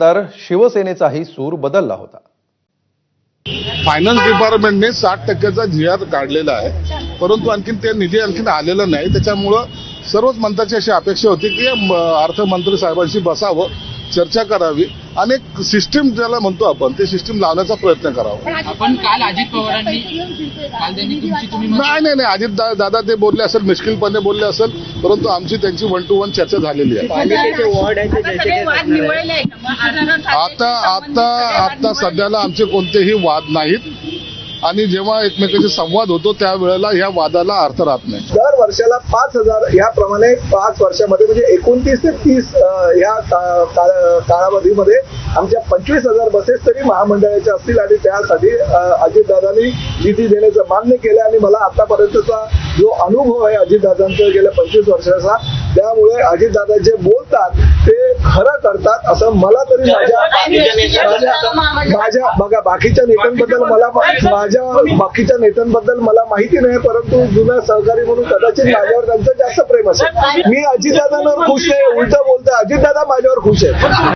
तर शिवसेनेचाही सूर बदलला होता. फायनान्स डिपार्टमेंटने साठ टक्क्याचा जी आर काढलेला आहे. परंतु आणखीन ते निधी आणखीन आलेला नाही. त्याच्यामुळं सर्वच मंत्र्याची अशी अपेक्षा होती की अर्थमंत्री साहेबांशी बसावं. चर्चा करावी. आणि एक सिस्टीम ज्याला म्हणतो आपण ते सिस्टीम लावण्याचा प्रयत्न करावा. आपण काल अजित पवारांनी काल त्यांनी तुमची तुम्ही मत- नाही नाही नाही अजित दा- दादा ते बोलले असेल मिश्किलपणे बोलले असेल परंतु आमची त्यांची वन टू वन चर्चा झालेली आहे. आता आता आता सध्याला आमचे कोणतेही वाद नाहीत. आणि जेव्हा एकमेकांशी संवाद होतो त्यावेळेला ह्या वादाला अर्थ राहत नाही दर वर्षाला पाच हजार याप्रमाणे पाच वर्षामध्ये म्हणजे एकोणतीस ते तीस या का- का- कालावधीमध्ये आमच्या पंचवीस हजार बसेस तरी महामंडळाच्या असतील आणि त्यासाठी अजितदादांनी निधी देण्याचं मान्य केलं आणि मला आतापर्यंतचा जो अनुभव आहे अजितदादांचा गेल्या पंचवीस वर्षाचा त्यामुळे अजितदादा जे बोलतात ते खरं करतात असं मला तरी माझ्या माझ्या बघा बाकीच्या नेत्यांबद्दल मला माझ्या बाकीच्या नेत्यांबद्दल मला माहिती नाही परंतु जुना सहकारी म्हणून कदाचित माझ्यावर त्यांचं जास्त प्रेम असेल. मी अजितदादांवर खुश नाही उलट बोलतोय अजितदादा माझ्यावर खुश आहे.